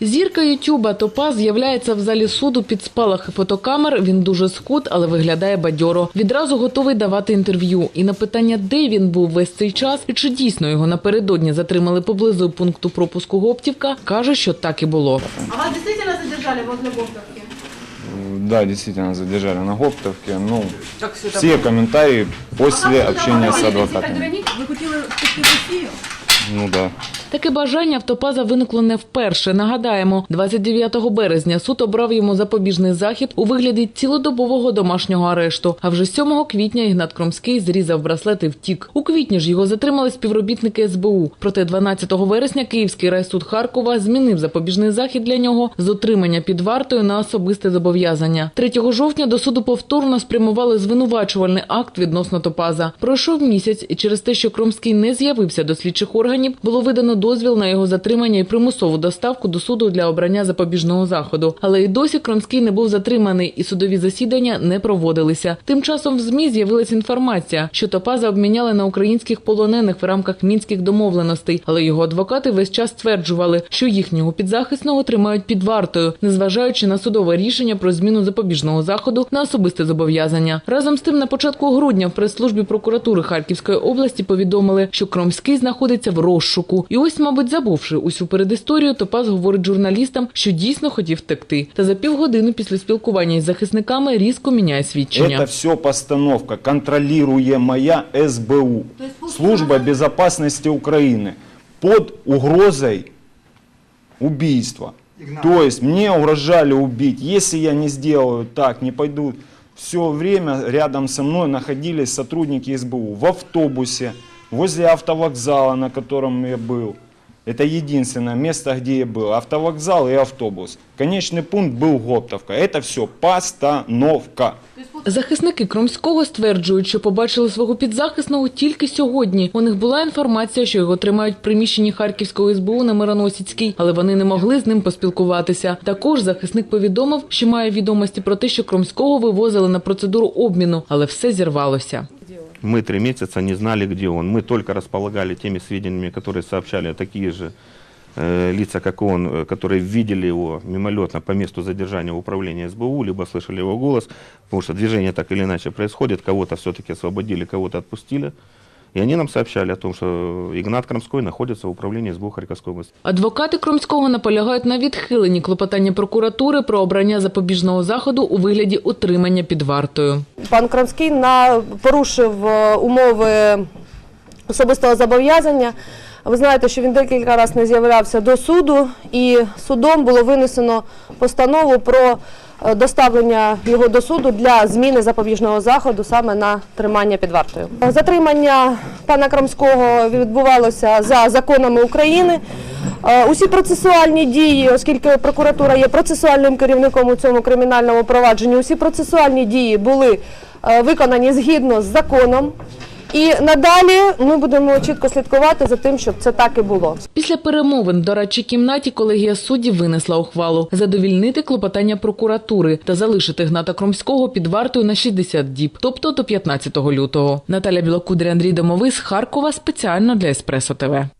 Зірка Ютуба Топаз з'являється в залі суду під спалахи фотокамер. Він дуже схуд, але виглядає бадьоро. Відразу готовий давати інтерв'ю. І на питання, де він був весь цей час, і чи дійсно його напередодні затримали поблизу пункту пропуску Гоптівка, каже, що так і було. А вас действительно задержали возле Гоптовки? Да, действительно, задержали на Гоптовке. Ну, все комментарии после общения с адвокатом. Ви хотіли втекти в Росію? Ну да. Таке бажання в Топаза виникло не вперше. Нагадаємо, 29 березня суд обрав йому запобіжний захід у вигляді цілодобового домашнього арешту. А вже 7 квітня Ігнат Кромський зрізав браслет і втік. У квітні ж його затримали співробітники СБУ. Проте 12 вересня Київський райсуд Харкова змінив запобіжний захід для нього з отримання під вартою на особисте зобов'язання. 3 жовтня до суду повторно спрямували звинувачувальний акт відносно Топаза. Пройшов місяць, і через те, що Кромський не з'явився до слідчих органів, було видано дозвіл на його затримання і примусову доставку до суду для обрання запобіжного заходу. Але і досі Кромський не був затриманий, і судові засідання не проводилися. Тим часом в змі з'явилася інформація, що Топаза обміняли на українських полонених в рамках мінських домовленостей, але його адвокати весь час стверджували, що їхнього підзахисного тримають під вартою, незважаючи на судове рішення про зміну запобіжного заходу на особисте зобов'язання. Разом з тим, на початку грудня в прес-службі прокуратури Харківської області повідомили, що Кромський знаходиться в розшуку. І ось, мабуть, забувши усю передісторію, Топаз говорить журналістам, що дійсно хотів втекти. Та за півгодини після спілкування із захисниками різко міняє свідчення. Это все постановка, СБУ, То есть получается- Служба безопасности Украины, под угрозой убийства. То есть мне угрожали убить. Если я не сделаю так, не пойду, все время рядом со мной находились сотрудники СБУ в автобусе, возле автовокзала, на котором я был. Это единственное место, где я был. Автовокзал и автобус. Конечный пункт был Гоптовка. Это все постановка. Захисники Кромського стверджують, що побачили свого підзахисного тільки сьогодні. У них була інформація, що його тримають в приміщенні Харківського СБУ на Мироносіцькій, але вони не могли з ним поспілкуватися. Також захисник повідомив, що має відомості про те, що Кромського вивозили на процедуру обміну, але все зірвалося. Мы три месяца не знали, где он. Мы только располагали теми сведениями, которые сообщали такие же э, лица, как он, э, которые видели его мимолетно по месту задержания в управлении СБУ, либо слышали его голос, потому что движение так или иначе происходит, кого-то все-таки освободили, кого-то отпустили. И они нам сообщали о том, что Игнат Крамской находится в управлении СБУ Харьковской области. Адвокати Кромського наполягають на відхиленні клопотання прокуратури про обрання запобіжного заходу у вигляді утримання під вартою. Пан Крамський на, порушив е, умови особистого зобов'язання. Ви знаєте, що він декілька разів не з'являвся до суду, і судом було винесено постанову про доставлення його до суду для зміни запобіжного заходу саме на тримання під вартою. Затримання пана Крамського відбувалося за законами України. Е, Усі процесуальні дії, оскільки прокуратура є процесуальним керівником у цьому кримінальному провадженні, усі процесуальні дії були е, виконані згідно з законом. І надалі ми будемо чітко слідкувати за тим, щоб це так і було. Після перемовин в дорадчій кімнаті колегія суддів винесла ухвалу задовільнити клопотання прокуратури та залишити Гната Кромського під вартою на 60 діб, тобто до 15 лютого. Наталя Білокудря, Андрій Домовий з Харкова спеціально для Еспресо ТВ.